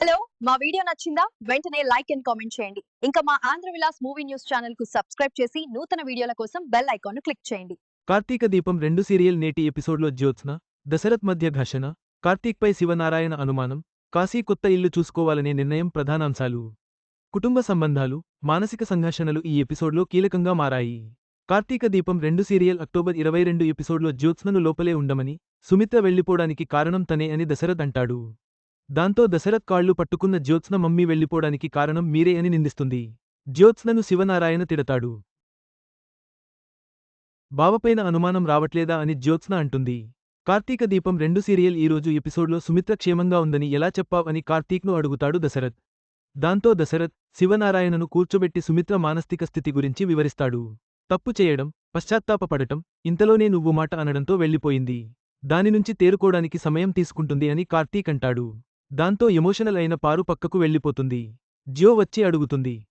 Hello మా video నచ్చిందా? వెంటనే లైక్ అండ్ కామెంట్ చేయండి. ఇంకా మా ఆంధ్ర విలాస్ మూవీ న్యూస్ ఛానల్కు సబ్స్క్రైబ్ చేసి నూతన వీడియోల కోసం బెల్ ఐకాన్ క్లిక్ చేయండి. కార్తీక దీపం రెండు సీరియల్ నేటి ఎపిసోడ్లో జ్యోత్స్న దశరథ్ మధ్య ఘర్షణ కార్తీక్పై శివనారాయణ అనుమానం కాశీ కొత్త ఇల్లు చూసుకోవాలనే నిర్ణయం ప్రధానాంశాలు కుటుంబ సంబంధాలు మానసిక సంఘర్షణలు ఈ ఎపిసోడ్లో కీలకంగా మారాయి. కార్తీక దీపం రెండు సీరియల్ అక్టోబర్ ఇరవై రెండు ఎపిసోడ్లో జ్యోత్స్నను లోపలే ఉండమని సుమిత్ర వెళ్ళిపోవడానికి కారణం తనే అని దశరథ్ అంటాడు. దాంతో దశరథ్ కాళ్ళు పట్టుకున్న జ్యోత్స్న మమ్మీ వెళ్ళిపోవడానికి కారణం మీరే అని నిందిస్తుంది. జ్యోత్స్నను శివనారాయణ తిడతాడు. బావపైన అనుమానం రావట్లేదా అని జ్యోత్స్న అంటుంది. కార్తీక దీపం రెండు సీరియల్ ఈరోజు ఎపిసోడ్లో సుమిత్ర క్షేమంగా ఉందని ఎలా చెప్పావ్ అని కార్తీక్ను అడుగుతాడు దశరథ్. దాంతో దశరథ్ శివనారాయణను కూర్చోబెట్టి సుమిత్ర మానస్థిక స్థితి గురించి వివరిస్తాడు. తప్పు చేయడం పశ్చాత్తాపపడటం ఇంతలోనే నువ్వు మాట అనడంతో వెళ్ళిపోయింది. దానినుంచి తేరుకోడానికి సమయం తీసుకుంటుంది అని కార్తీక్ అంటాడు. దాంతో ఎమోషనల్ అయిన పారు పక్కకు వెళ్ళిపోతుంది. జ్యో వచ్చి అడుగుతుంది.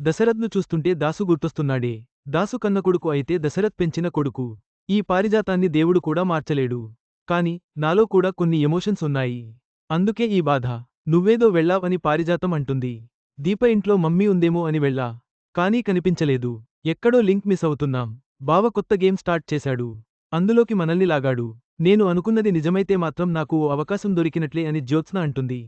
దశరథ్ను చూస్తుంటే దాసు గుర్తొస్తున్నాడే. దాసు కన్న కొడుకు అయితే దశరథ్ పెంచిన కొడుకు. ఈ పారిజాతాన్ని దేవుడు కూడా మార్చలేడు. కాని నాలో కూడా కొన్ని ఎమోషన్స్ ఉన్నాయి. అందుకే ఈ బాధ. నువ్వేదో వెళ్ళావని పారిజాతం అంటుంది. దీప ఇంట్లో మమ్మీ ఉందేమో అని వెళ్ళా. కానీ కనిపించలేదు. ఎక్కడో లింక్ మిస్ అవుతున్నాం. బావ కొత్త గేమ్ స్టార్ట్ చేశాడు. అందులోకి మనల్ని లాగాడు. నేను అనుకున్నది నిజమైతే మాత్రం నాకు ఓ అవకాశం దొరికినట్లే అని జ్యోత్స్న అంటుంది.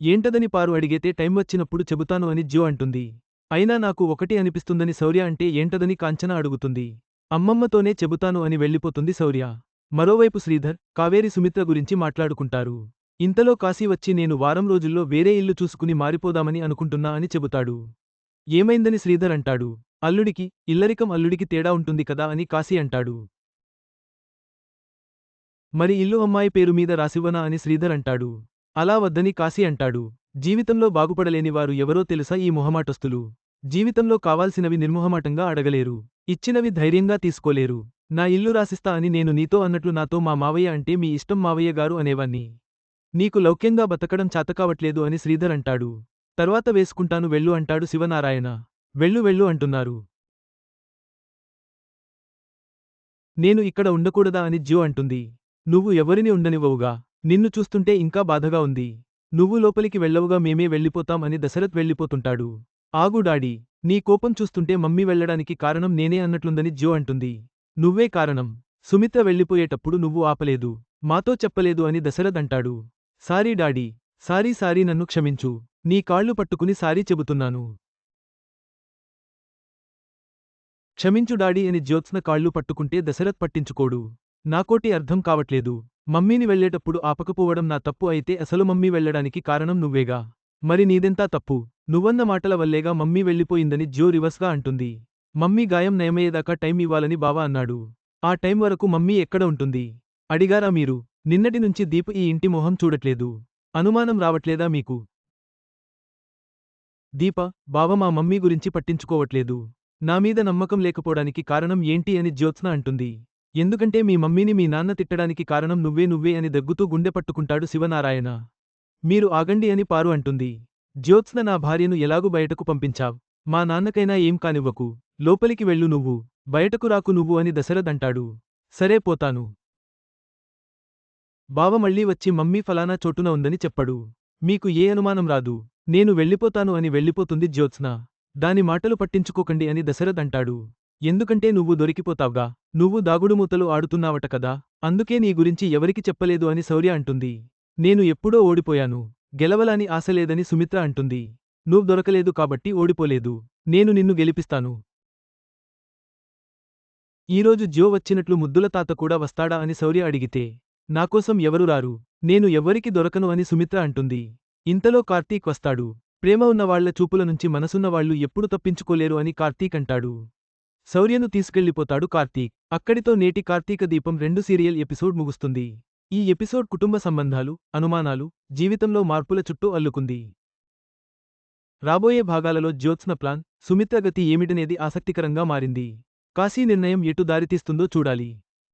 ఏంటదని పారు అడిగితే టైం వచ్చినప్పుడు చెబుతాను అని జ్యో అంటుంది. అయినా నాకు ఒకటి అనిపిస్తుందని శౌర్య అంటే ఏంటదని కాంచన అడుగుతుంది. అమ్మమ్మతోనే చెబుతాను అని వెళ్ళిపోతుంది శౌర్య. మరోవైపు శ్రీధర్ కావేరి సుమిత్ర గురించి మాట్లాడుకుంటారు. ఇంతలో కాశీ వచ్చి నేను వారం రోజుల్లో వేరే ఇల్లు చూసుకుని మారిపోదామని అనుకుంటున్నా అని చెబుతాడు. ఏమైందని శ్రీధర్ అంటాడు. అల్లుడికి ఇల్లరికం అల్లుడికి తేడా ఉంటుంది కదా అని కాశీ అంటాడు. మరి ఇల్లు అమ్మాయి పేరు మీద రాసివ్వనా అని శ్రీధర్ అంటాడు. అలా వద్దని కాశీ అంటాడు. జీవితంలో బాగుపడలేని వారు ఎవరో తెలుసా ఈ మొహమాటస్తులు జీవితంలో కావాల్సినవి నిర్మొహమాటంగా అడగలేరు. ఇచ్చినవి ధైర్యంగా తీసుకోలేరు. నా ఇల్లు రాసిస్తా అని నేను నీతో అన్నట్లు నాతో మా మావయ్య అంటే మీ ఇష్టం మావయ్య గారు అనేవాణ్ణి. నీకు లౌక్యంగా బతకడం చాతకావట్లేదు అని శ్రీధర్ అంటాడు. తర్వాత వేసుకుంటాను వెళ్ళు అంటాడు శివనారాయణ. వెళ్ళు వెళ్ళు అంటున్నారు. నేను ఇక్కడ ఉండకూడదా అని జ్యో అంటుంది. నువ్వు ఎవరిని ఉండనివ్వవుగా? నిన్ను చూస్తుంటే ఇంకా బాధగా ఉంది. నువ్వు లోపలికి వెళ్ళవుగా మేమే వెళ్ళిపోతాం అని దశరథ్ వెళ్ళిపోతుంటాడు. ఆగు డాడీ నీ కోపం చూస్తుంటే మమ్మీ వెళ్ళడానికి కారణం నేనే అన్నట్లుందని జ్యో అంటుంది. నువ్వే కారణం. సుమిత్ర వెళ్ళిపోయేటప్పుడు నువ్వు ఆపలేదు. మాతో చెప్పలేదు అని దశరథ్ అంటాడు. సారీ డాడీ సారీ సారీ నన్ను క్షమించు. నీ కాళ్ళు పట్టుకుని సారీ చెబుతున్నాను. క్షమించు డాడీ అని జ్యోత్స్న కాళ్ళు పట్టుకుంటే దశరథ్ పట్టించుకోడు. నాకోటి అర్థం కావట్లేదు. మమ్మీని వెళ్ళేటప్పుడు ఆపకపోవడం నా తప్పు అయితే అసలు మమ్మీ వెళ్ళడానికి కారణం నువ్వేగా. మరి నీదెంతా తప్పు? నువ్వన్న మాటల వల్లేగా మమ్మీ వెళ్ళిపోయిందని జ్యో రివర్స్గా అంటుంది. మమ్మీ గాయం నయమయ్యేదాకా టైం ఇవ్వాలని బావ అన్నాడు. ఆ టైం వరకు మమ్మీ ఎక్కడ ఉంటుంది? అడిగారా మీరు? నిన్నటి నుంచి దీపు ఈ ఇంటి మొహం చూడట్లేదు. అనుమానం రావట్లేదా మీకు? దీప బావ మా మమ్మీ గురించి పట్టించుకోవట్లేదు. నామీద నమ్మకం లేకపోవడానికి కారణం ఏంటి అని జ్యోత్స్న అంటుంది. ఎందుకంటే మీ మమ్మీని మీ నాన్న తిట్టడానికి కారణం నువ్వే నువ్వే అని దగ్గుతూ గుండె పట్టుకుంటాడు శివనారాయణ. మీరు ఆగండి అని పారు అంటుంది. జ్యోత్స్న నా భార్యను ఎలాగూ బయటకు పంపించావ్. మా నాన్నకైనా ఏం కానివ్వకు. లోపలికి వెళ్ళు నువ్వు. బయటకు రాకు నువ్వు అని దశరథ్ అంటాడు. సరే పోతాను. బావ మళ్ళీ వచ్చి మమ్మీ ఫలానా చోటున ఉందని చెప్పడు. మీకు ఏ అనుమానం రాదు. నేను వెళ్ళిపోతాను అని వెళ్ళిపోతుంది జ్యోత్స్న. దాని మాటలు పట్టించుకోకండి అని దశరథ్ అంటాడు. ఎందుకంటే నువ్వు దొరికిపోతావ్గా నువ్వు దాగుడుమూతలు ఆడుతున్నావట కదా అందుకే నీ గురించి ఎవరికి చెప్పలేదు అని శౌర్య అంటుంది. నేను ఎప్పుడో ఓడిపోయాను గెలవలాని ఆశలేదని సుమిత్ర అంటుంది. నువ్వు దొరకలేదు కాబట్టి ఓడిపోలేదు నేను నిన్ను గెలిపిస్తాను. ఈరోజు జ్యో వచ్చినట్లు ముద్దుల తాత కూడా వస్తాడా అని శౌర్య అడిగితే నాకోసం ఎవరు రారు నేను ఎవ్వరికి దొరకను అని సుమిత్ర అంటుంది. ఇంతలో కార్తీక్ వస్తాడు. ప్రేమ ఉన్నవాళ్ళ చూపుల నుంచి మనసున్నవాళ్ళు ఎప్పుడు తప్పించుకోలేరు అని కార్తీక్ అంటాడు. శౌర్యను తీసుకెళ్ళిపోతాడు కార్తీక్. అక్కడితో నేటి కార్తీక దీపం రెండు సీరియల్ ఎపిసోడ్ ముగుస్తుంది. ఈ ఎపిసోడ్ కుటుంబ సంబంధాలు అనుమానాలు జీవితంలో మార్పుల చుట్టూ అల్లుకుంది. రాబోయే భాగాలలో జ్యోత్స్న ప్లాన్ సుమిత్ర గతి ఏమిటనేది ఆసక్తికరంగా మారింది. కాశీ నిర్ణయం ఎటు దారితీస్తుందో చూడాలి.